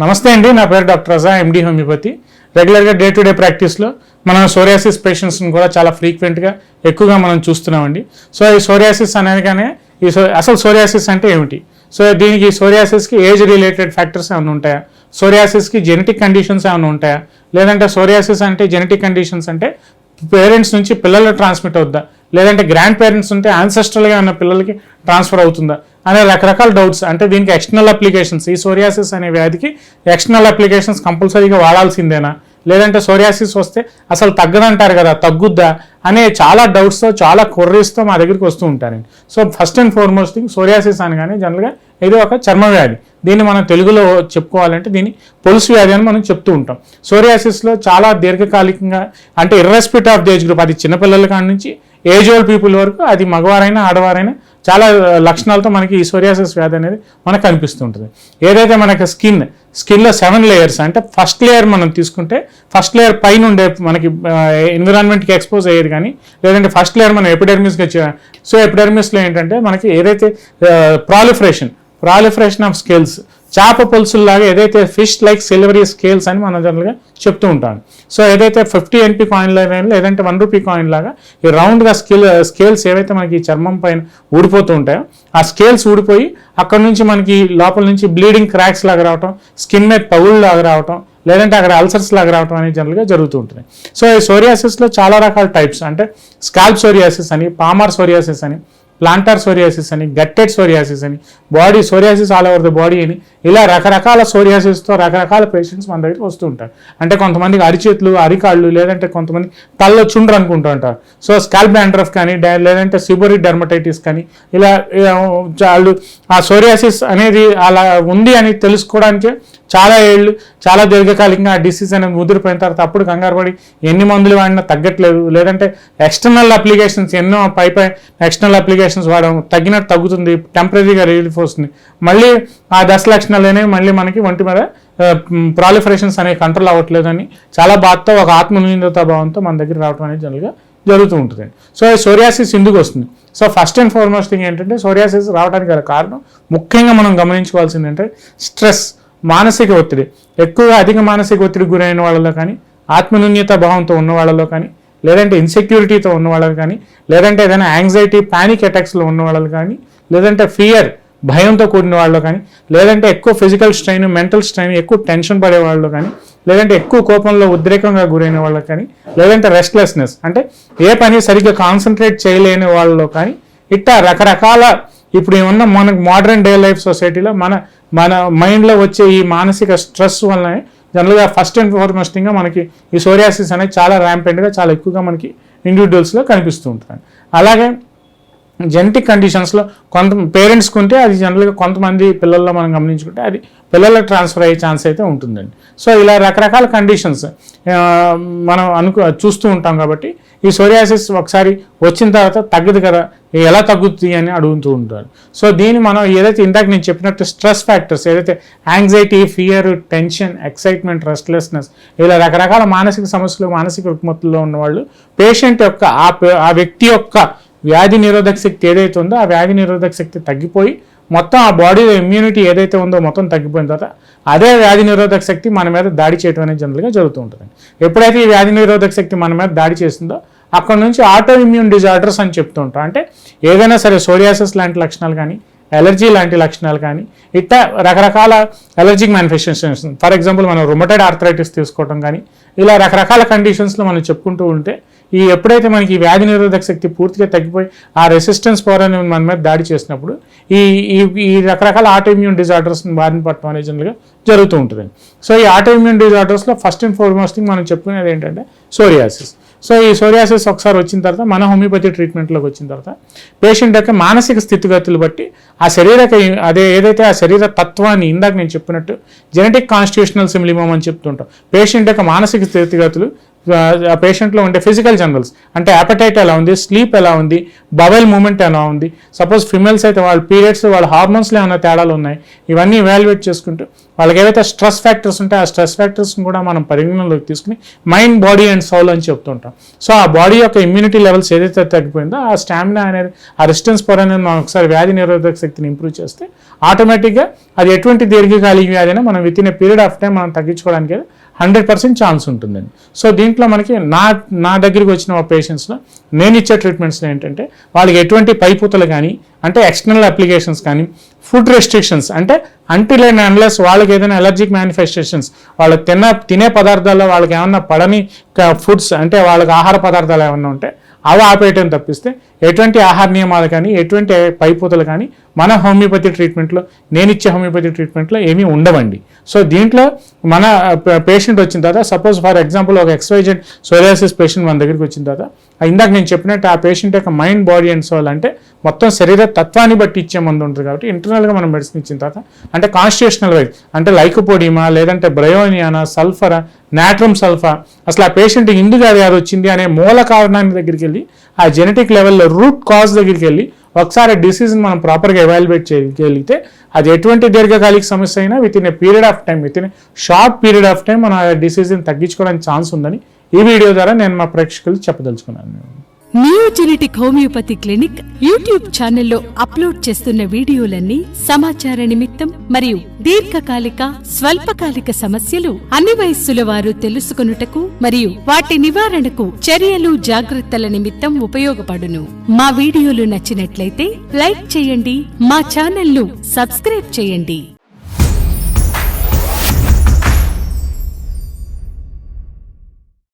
నమస్తే అండి నా పేరు డాక్టర్ రజా ఎండి హోమియోపతి. రెగ్యులర్గా డే టు డే ప్రాక్టీస్లో మనం సోరియాసిస్ పేషెంట్స్ని కూడా చాలా ఫ్రీక్వెంట్గా ఎక్కువగా మనం చూస్తున్నామండి. సో ఈ సోరియాసిస్ అనేగానే ఈ సో అసలు సోరియాసిస్ అంటే ఏమిటి? సో దీనికి సోరియాసిస్కి ఏజ్ రిలేటెడ్ ఫ్యాక్టర్స్ ఏమైనా ఉంటాయా? సోరియాసిస్కి జెనెటిక్ కండిషన్స్ ఏమైనా ఉంటాయా? లేదంటే సోరియాసిస్ అంటే జెనెటిక్ కండిషన్స్ అంటే పేరెంట్స్ నుంచి పిల్లలు ట్రాన్స్మిట్ అవుద్దా? లేదంటే గ్రాండ్ పేరెంట్స్ ఉంటే ఆన్సెస్ట్రల్గా ఉన్న పిల్లలకి ట్రాన్స్ఫర్ అవుతుందా? అనే రకరకాల డౌట్స్ అంటే దీనికి ఎక్స్టర్నల్ అప్లికేషన్స్ ఈ సోరియాసిస్ అనే వ్యాధికి ఎక్స్టర్నల్ అప్లికేషన్స్ కంపల్సరీగా వాడాల్సిందేనా? లేదంటే సోరియాసిస్ వస్తే అసలు తగ్గదంటారు కదా తగ్గుద్దా? అనే చాలా డౌట్స్తో చాలా కొర్రీస్తో మా దగ్గరికి వస్తూ ఉంటారండి. So first and foremost thing psoriasis అనగానే జనరల్గా ఇది ఒక చర్మ వ్యాధి. దీన్ని మనం తెలుగులో చెప్పుకోవాలంటే దీన్ని పొలుసు వ్యాధి అని మనం చెప్తూ ఉంటాం. సోరియాసిస్లో చాలా దీర్ఘకాలికంగా అంటే irrespective of the age group అది చిన్నపిల్లల కాడి నుంచి ఏజ్ ఓల్డ్ పీపుల్ వరకు అది మగవారైనా ఆడవారైనా చాలా లక్షణాలతో మనకి ఈ సోరియాసిస్ వ్యాధి అనేది మనకు కనిపిస్తుంటుంది. ఏదైతే మనకి స్కిన్ స్కిన్లో సెవెన్ లేయర్స్ అంటే ఫస్ట్ లేయర్ మనం తీసుకుంటే ఫస్ట్ లేయర్ పైన ఉండే మనకి ఎన్విరాన్మెంట్కి ఎక్స్పోజ్ అయ్యేది కానీ లేదంటే ఫస్ట్ లేయర్ మనం ఎపిడెర్మిస్గా సో ఎపిడెర్మిస్లో ఏంటంటే మనకి ఏదైతే ప్రాలిఫరేషన్ ప్రాలిఫరేషన్ ఆఫ్ స్కిల్స్ చేప పులుసుల్లాగా ఏదైతే ఫిష్ లైక్ సిల్వరీ స్కేల్స్ అని మనం జనరల్గా చెప్తూ ఉంటాం. సో ఏదైతే ఫిఫ్టీ ఎన్పి కాయిన్ లాగా లేదంటే వన్ రూపీ కాయిన్ లాగా ఈ రౌండ్గా స్కేల్ స్కేల్స్ ఏవైతే మనకి చర్మం పైన ఊడిపోతూ ఉంటాయో ఆ స్కేల్స్ ఊడిపోయి అక్కడ నుంచి మనకి లోపల నుంచి బ్లీడింగ్ క్రాక్స్ లాగా రావటం స్కిన్ మీద పగుళ్ళు లాగా రావటం లేదంటే అక్కడ అల్సర్స్ లాగా రావటం అనేది జనరల్గా జరుగుతూ ఉంటుంది. సో ఈ సోరియాసిస్లో చాలా రకాల టైప్స్ అంటే స్కాల్ప్ సోరియాసిస్ అని పామర్ సోరియాసిస్ అని ప్లాంటార్ సోరియాసిస్ అని గట్టెడ్ సోరియాసిస్ అని body psoriasis all over the body అని ఇలా రకరకాల సోరియాసిస్తో రకరకాల పేషెంట్స్ మన దగ్గరికి వస్తూ ఉంటారు. అంటే కొంతమందికి అరిచేతులు అరికాళ్ళు లేదంటే కొంతమంది తల్లో చుండ్రు అనుకుంటూ ఉంటారు. సో స్కాల్ప్ డాండ్రఫ్ కానీ లేదంటే సిబోరిక్ డర్మటైటిస్ కానీ ఇలా ఇలా వాళ్ళు ఆ సోరియాసిస్ అనేది అలా ఉంది అని తెలుసుకోవడానికి చాలా ఏళ్ళు చాలా దీర్ఘకాలికంగా ఆ డిసీజ్ అనేది ముదిరిపోయిన తర్వాత అప్పుడు కంగారు పడి ఎన్ని మందులు వాడినా తగ్గట్లేదు. లేదంటే ఎక్స్టర్నల్ అప్లికేషన్స్ ఎన్నో పై పై ఎక్స్టర్నల్ అప్లికేషన్స్ వాడడం తగ్గినట్టు తగ్గుతుంది టెంపరీగా రిలీఫ్ వస్తుంది. మళ్ళీ ఆ దశ లక్షణాలు అనేవి మళ్ళీ మనకి ఒంటి మీద ప్రాలిఫరేషన్స్ అనేవి కంట్రోల్ అవ్వట్లేదని చాలా బాధతో ఒక ఆత్మనిందత భావంతో మన దగ్గర రావడం అనేది జనరల్గా జరుగుతూ ఉంటుంది సో ఈ సోరియాసిస్ ఎందుకు వస్తుంది? So first and foremost thing ఏంటంటే సోరియాసిస్ రావడానికి గల కారణం ముఖ్యంగా మనం గమనించుకోవాల్సింది ఏంటంటే స్ట్రెస్ మానసిక ఒత్తిడి. ఎక్కువగా అధిక మానసిక ఒత్తిడికి గురైన వాళ్ళలో కానీ ఆత్మన్యూన్యత భావంతో ఉన్న వాళ్ళలో కానీ లేదంటే ఇన్సెక్యూరిటీతో ఉన్న వాళ్ళకి కానీ లేదంటే ఏదైనా యాంగ్జైటీ ప్యానిక్ అటాక్స్లో ఉన్న వాళ్ళు కానీ లేదంటే ఫియర్ భయంతో కూడిన వాళ్ళు కానీ లేదంటే ఎక్కువ ఫిజికల్ స్ట్రెయిన్ మెంటల్ స్ట్రెయిన్ ఎక్కువ టెన్షన్ పడే వాళ్ళు కానీ లేదంటే ఎక్కువ కోపంలో ఉద్రేకంగా గురైన వాళ్ళకి కానీ లేదంటే రెస్ట్లెస్నెస్ అంటే ఏ పని సరిగ్గా కాన్సన్ట్రేట్ చేయలేని వాళ్ళలో కానీ ఇట్టా రకరకాల ఇప్పుడు ఏమన్నా మనకు మోడర్న్ డే లైఫ్ సొసైటీలో మన మన మైండ్లో వచ్చే ఈ మానసిక స్ట్రెస్ వల్లనే జనరల్గా ఫస్ట్ అండ్ ఫార్మోస్టింగ్గా మనకి ఈ సోరియాసిస్ అనేది చాలా ర్యాంపెంట్గా చాలా ఎక్కువగా మనకి ఇండివిజువల్స్లో కనిపిస్తూ ఉంటుంది అలాగే జెనెటిక్ కండిషన్స్లో కొంత పేరెంట్స్కి ఉంటే అది జనరల్గా కొంతమంది పిల్లల్లో మనం గమనించుకుంటే అది పిల్లలకు ట్రాన్స్ఫర్ అయ్యే ఛాన్స్ అయితే ఉంటుందండి. సో ఇలా రకరకాల కండిషన్స్ మనం అనుకు చూస్తూ ఉంటాం కాబట్టి ఈ సోరియాసిస్ ఒకసారి వచ్చిన తర్వాత తగ్గదు కదా. ఎలా తగ్గుతుంది అని అడుగుతూ ఉంటారు. సో దీన్ని మనం ఏదైతే ఇందాక నేను చెప్పినట్టు స్ట్రెస్ ఫ్యాక్టర్స్ ఏదైతే anxiety fear tension excitement restlessness ఇలా రకరకాల మానసిక సమస్యలు మానసిక రుగ్మతుల్లో ఉన్నవాళ్ళు పేషెంట్ యొక్క ఆ పే- ఆ వ్యక్తి యొక్క వ్యాధి నిరోధక శక్తి ఏదైతే ఉందో ఆ వ్యాధి నిరోధక శక్తి తగ్గిపోయి మొత్తం ఆ బాడీలో ఇమ్యూనిటీ ఏదైతే ఉందో మొత్తం తగ్గిపోయిన తర్వాత అదే వ్యాధి నిరోధక శక్తి మన మీద దాడి చేయడం అనేది జనరల్గా జరుగుతూ ఉంటుంది ఎప్పుడైతే ఈ వ్యాధి నిరోధక శక్తి మన మీద దాడి చేస్తుందో అక్కడ నుంచి ఆటో ఇమ్యూన్ డిజార్డర్స్ అని చెప్తుంటాం అంటే ఏదైనా సరే సోరియాసిస్ లాంటి లక్షణాలు కానీ ఎలర్జీ లాంటి లక్షణాలు కానీ ఇట్లా రకరకాల ఎలర్జిక్ మ్యానిఫెస్టేషన్స్ ఫర్ ఎగ్జాంపుల్ మనం రొమటైడ్ ఆర్థరైటిస్ తీసుకోవడం కానీ ఇలా రకరకాల కండిషన్స్లో మనం చెప్పుకుంటూ ఉంటే ఈ ఎప్పుడైతే మనకి ఈ వ్యాధి నిరోధక శక్తి పూర్తిగా తగ్గిపోయి ఆ రెసిస్టెన్స్ పవర్ అనేది మన మీద దాడి చేసినప్పుడు ఈ ఈ ఈ రకరకాల ఆటోఇమ్యూన్ డిజార్డర్స్ని బారిన పట్టడం అనేది జనరల్గా జరుగుతూ ఉంటుంది సో ఈ ఆటోఇమ్యూన్ డిజార్డర్స్లో ఫస్ట్ అండ్ ఫార్మోస్ట్ థింగ్ మనం చెప్పుకునేది ఏంటంటే సోరియాసిస్ సో ఈ సోరియాసిస్ ఒకసారి వచ్చిన తర్వాత మన హోమియోపతి ట్రీట్మెంట్లోకి వచ్చిన తర్వాత పేషెంట్ యొక్క మానసిక స్థితిగతులు బట్టి ఆ శరీరక అదే ఏదైతే ఆ శరీర తత్వాన్ని ఇందాక నేను చెప్పినట్టు జెనెటిక్ కాన్స్టిట్యూషనల్ సిమిలిమం అని చెప్తుంటాం. పేషెంట్ యొక్క మానసిక స్థితిగతులు పేషెంట్లో ఉండే ఫిజికల్ జనరల్స్ అంటే అపటైట్ ఎలా ఉంది స్లీప్ ఎలా ఉంది బవెల్ మూమెంట్ ఎలా ఉంది. సపోజ్ ఫిమేల్స్ అయితే వాళ్ళ పీరియడ్స్ వాళ్ళ హార్మోన్స్లో ఏమైనా తేడాలు ఉన్నాయి ఇవన్నీ ఇవాల్యుయేట్ చేసుకుంటూ వాళ్ళకి ఏవైతే స్ట్రెస్ ఫ్యాక్టర్స్ ఉంటాయో ఆ స్ట్రెస్ ఫ్యాక్టర్స్ని కూడా మనం పరిగణనలోకి తీసుకుని మైండ్ బాడీ అండ్ సౌల్ అని చెప్తుంటాం. సో ఆ బాడీ యొక్క ఇమ్యూనిటీ లెవెల్స్ ఏదైతే తగ్గిపోయిందో ఆ స్టామినా అనేది ఆ రెసిస్టెన్స్ పవర్ అనేది మనం ఒకసారి వ్యాధి నిరోధక శక్తిని ఇంప్రూవ్ చేస్తే ఆటోమేటిక్గా అది ఎటువంటి దీర్ఘకాలిక వ్యాధి అయినా మనం within a period of time మనం తగ్గించుకోవడానికి హండ్రెడ్ పర్సెంట్ ఛాన్స్ ఉంటుందండి. సో దీంట్లో మనకి నా నా దగ్గరికి వచ్చిన పేషెంట్స్లో నేను ఇచ్చే ట్రీట్మెంట్స్లో ఏంటంటే వాళ్ళకి ఎటువంటి పైపూతలు కానీ అంటే ఎక్స్టర్నల్ అప్లికేషన్స్ కానీ ఫుడ్ రెస్ట్రిక్షన్స్ అంటే అంటిల్ అండ్ అన్లెస్ వాళ్ళకి ఏదైనా ఎలర్జిక్ మేనిఫెస్టేషన్స్ వాళ్ళు తిన్న తినే పదార్థాల్లో వాళ్ళకి ఏమన్నా పడని ఫుడ్స్ అంటే వాళ్ళకి ఆహార పదార్థాలు ఏమన్నా ఉంటే అవి ఆపేయటం తప్పిస్తే ఎటువంటి ఆహార నియమాలు కానీ ఎటువంటి పైపూతలు కానీ మన హోమియోపతి ట్రీట్మెంట్లో నేను ఇచ్చే హోమియోపతి ట్రీట్మెంట్లో ఏమీ ఉండవండి. సో దీంట్లో మన పేషెంట్ వచ్చిన తర్వాత సపోజ్ ఫర్ ఎగ్జాంపుల్ ఒక ఎక్స్వైజెడ్ సోరియాసిస్ పేషెంట్ మన దగ్గరికి వచ్చిన తర్వాత ఇందాక నేను చెప్పినట్టు ఆ పేషెంట్ యొక్క మైండ్ బాడీ అండ్ సోల్ అంటే మొత్తం శరీర తత్వాన్ని బట్టి ఇచ్చే మందు ఉంటుంది కాబట్టి ఇంటర్నల్గా మనం మెడిసిన్ ఇచ్చిన తర్వాత అంటే కాన్స్టిట్యూషనల్ వైజ్ అంటే లైకోపోడిమా లేదంటే బ్రయోనియానా సల్ఫరా నాట్రమ్ సల్ఫా. అసలు ఆ పేషెంట్ ఇందుగా వ్యాధి వచ్చింది అనే మూల కారణాన్ని దగ్గరికి వెళ్ళి ఆ జెనెటిక్ లెవెల్లో రూట్ కాజ్ దగ్గరికి వెళ్ళి ఒకసారి డిసీజ్ని మనం ప్రాపర్గా ఎవాల్యుయేట్ చేయగలిగితే అది ఎటువంటి దీర్ఘకాలిక సమస్య అయినా within a period of time within short period of time మనం ఆ డిసీజ్ని తగ్గించుకోవడానికి ఛాన్స్ ఉందని ఈ వీడియో ద్వారా నేను మా ప్రేక్షకులు చెప్పదలుచుకున్నాను. నియోజెనెటిక్ హోమియోపతి క్లినిక్ యూట్యూబ్ ఛానల్లో అప్లోడ్ చేస్తున్న వీడియోలన్నీ సమాచార నిమిత్తం మరియు దీర్ఘకాలిక స్వల్పకాలిక సమస్యలు అన్ని వయస్సుల వారు తెలుసుకొనుటకు మరియు వాటి నివారణకు చర్యలు జాగ్రత్తల నిమిత్తం ఉపయోగపడును. మా వీడియోలు నచ్చినట్లయితే లైక్ చేయండి మా ఛానల్ను సబ్స్క్రైబ్ చేయండి.